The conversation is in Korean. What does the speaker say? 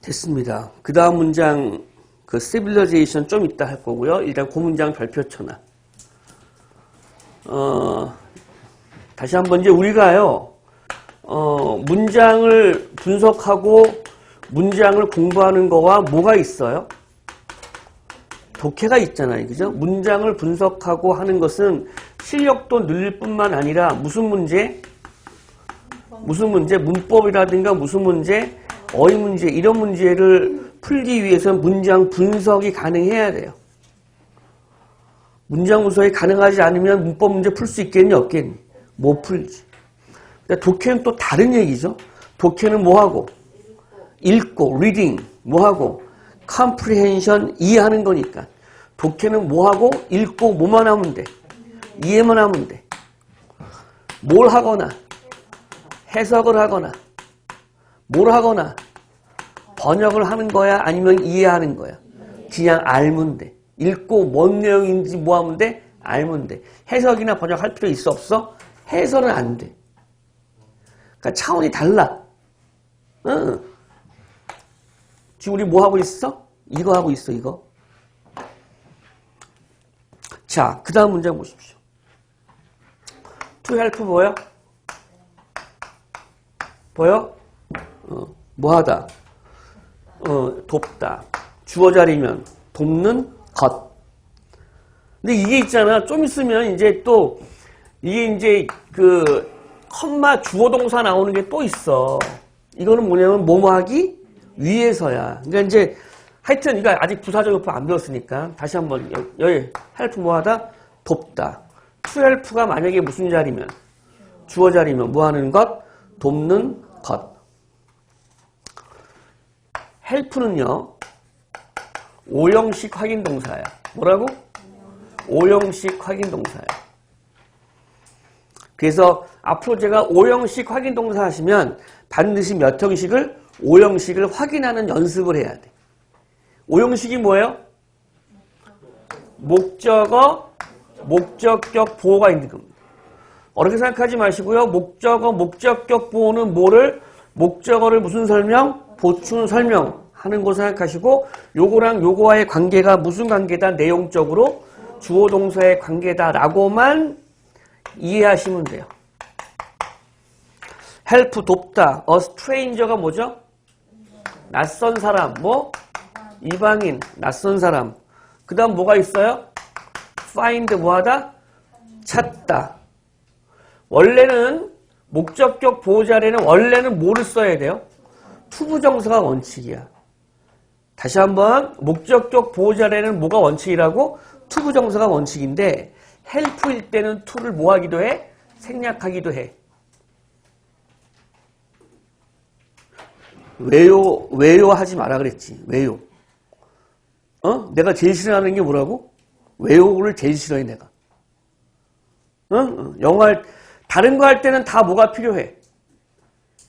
됐습니다. 그 다음 문장, 그 civilization 좀 이따 할 거고요. 일단 그 문장 발표 쳐놔. 어, 다시 한번 이제 우리가요, 어, 문장을 분석하고 문장을 공부하는 거와 뭐가 있어요? 독해가 있잖아요. 그죠? 문장을 분석하고 하는 것은 실력도 늘릴 뿐만 아니라 무슨 문제? 무슨 문제? 문법이라든가 무슨 문제? 어휘 문제, 이런 문제를 풀기 위해서 문장 분석이 가능해야 돼요. 문장 분석이 가능하지 않으면 문법 문제 풀 수 있겠니? 없겠니? 못 풀지. 그러니까 독해는 또 다른 얘기죠. 독해는 뭐하고? 읽고, reading, 뭐하고? comprehension, 이해하는 거니까. 독해는 뭐하고? 읽고, 뭐만 하면 돼? 이해만 하면 돼. 뭘 하거나, 해석을 하거나, 뭘 하거나, 번역을 하는 거야? 아니면 이해하는 거야? 그냥 알면 돼. 읽고 뭔 내용인지 뭐 하면 돼? 알면 돼. 해석이나 번역할 필요 있어 없어? 해설은 안 돼. 그러니까 차원이 달라. 응. 지금 우리 뭐 하고 있어? 이거 하고 있어, 이거. 자, 그 다음 문제 보십시오. to help 보여? 보여? 어, 뭐 하다? 어, 돕다. 주어 자리면 돕는 것. 근데 이게 있잖아. 좀 있으면 이제 또 이게 이제 그 컴마 주어 동사 나오는 게 또 있어. 이거는 뭐냐면 뭐뭐 하기 위해서야. 그러니까 이제 하여튼 이거 아직 부사적어법 안 배웠으니까 다시 한번 여- 여기 헬프 뭐 하다 돕다. to help가 만약에 무슨 자리면 주어 자리면 뭐 하는 것 돕는 것. 헬프는요 오형식 확인 동사야. 뭐라고? 오형식 확인 동사야. 그래서 앞으로 제가 오형식 확인 동사 하시면 반드시 몇 형식을 오형식을 확인하는 연습을 해야 돼. 오형식이 뭐예요? 목적어, 목적격 보호가 있는 겁니다. 어렵게 생각하지 마시고요. 목적어, 목적격 보호는 뭐를 목적어를 무슨 설명? 보충 설명하는 거 생각하시고 요거랑 요거와의 관계가 무슨 관계다? 내용적으로 주어 동사의 관계다라고만 이해하시면 돼요. help 돕다. a stranger가 뭐죠? 낯선 사람. 뭐? 이방인, 낯선 사람. 그 다음 뭐가 있어요? find 뭐하다? 찾다. 원래는 목적격 보호자리는 원래는 뭐를 써야 돼요? 투부정사가 원칙이야. 다시 한번 목적격 보호자리는 뭐가 원칙이라고? 투부정사가 원칙인데 헬프일 때는 투를 뭐 하기도 해? 생략하기도 해. 왜요, 왜요 하지 마라 그랬지. 왜요. 어? 내가 제일 싫어하는 게 뭐라고? 왜요를 제일 싫어해, 내가. 어? 어. 영어 할, 다른 거 할 때는 다 뭐가 필요해?